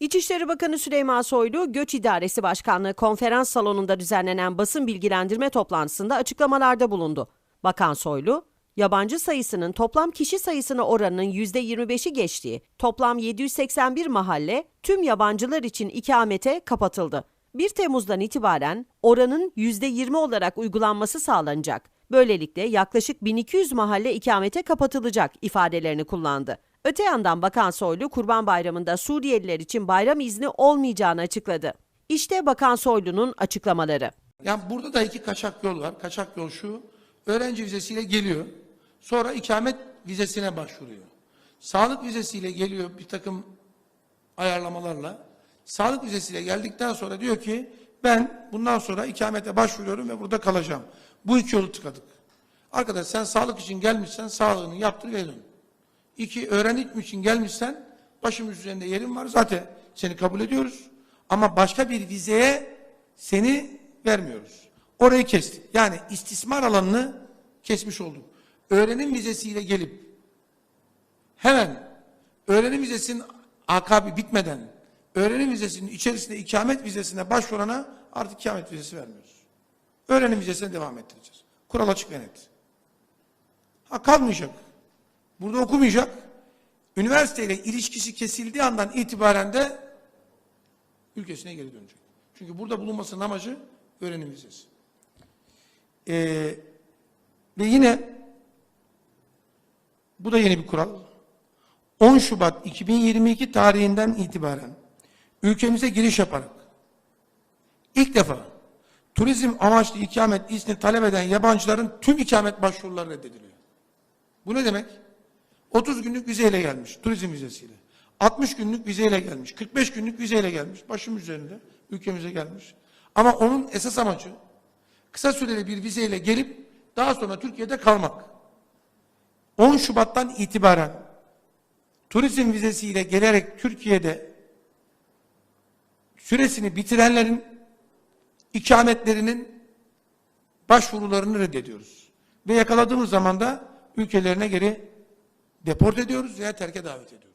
İçişleri Bakanı Süleyman Soylu, Göç İdaresi Başkanlığı konferans salonunda düzenlenen basın bilgilendirme toplantısında açıklamalarda bulundu. Bakan Soylu, yabancı sayısının toplam kişi sayısına oranının %25'i geçtiği toplam 781 mahalle tüm yabancılar için ikamete kapatıldı. 1 Temmuz'dan itibaren oranın %20 olarak uygulanması sağlanacak. Böylelikle yaklaşık 1200 mahalle ikamete kapatılacak ifadelerini kullandı. Öte yandan Bakan Soylu Kurban Bayramı'nda Suriyeliler için bayram izni olmayacağını açıkladı. İşte Bakan Soylu'nun açıklamaları. Yani burada da iki kaçak yol var. Kaçak yol şu. Öğrenci vizesiyle geliyor. Sonra ikamet vizesine başvuruyor. Sağlık vizesiyle geliyor bir takım ayarlamalarla. Sağlık vizesiyle geldikten sonra diyor ki ben bundan sonra ikamete başvuruyorum ve burada kalacağım. Bu iki yolu tıkadık. Arkadaş sen sağlık için gelmişsen sağlığını yaptır ve dön. İki, öğrenlik için gelmişsen başımız üzerinde yerin var zaten seni kabul ediyoruz. Ama başka bir vizeye seni vermiyoruz. Orayı kestik. Yani istismar alanını kesmiş olduk. Öğrenim vizesiyle gelip hemen öğrenim vizesinin akabı bitmeden öğrenim vizesinin içerisinde ikamet vizesine başvurana artık ikamet vizesi vermiyoruz. Öğrenim vizesine devam ettireceğiz. Kural açık ve net. Ha kalmayacak. Burada okumayacak. Üniversiteyle ilişkisi kesildiği andan itibaren de ülkesine geri dönecek. Çünkü burada bulunmasının amacı öğrenim vizesi. Ee, ve yine bu da yeni bir kural. 10 Şubat 2022 tarihinden itibaren ülkemize giriş yaparak ilk defa turizm amaçlı ikamet izni talep eden yabancıların tüm ikamet başvuruları reddediliyor. Bu ne demek? 30 günlük vizeyle gelmiş, turizm vizesiyle. 60 günlük vizeyle gelmiş, 45 günlük vizeyle gelmiş, başım üzerinde ülkemize gelmiş. Ama onun esas amacı kısa süreli bir vizeyle gelip daha sonra Türkiye'de kalmak. 10 Şubat'tan itibaren turizm vizesiyle gelerek Türkiye'de süresini bitirenlerin ikametlerinin başvurularını reddediyoruz. Ve yakaladığımız zaman da ülkelerine geri deport ediyoruz veya terke davet ediyoruz.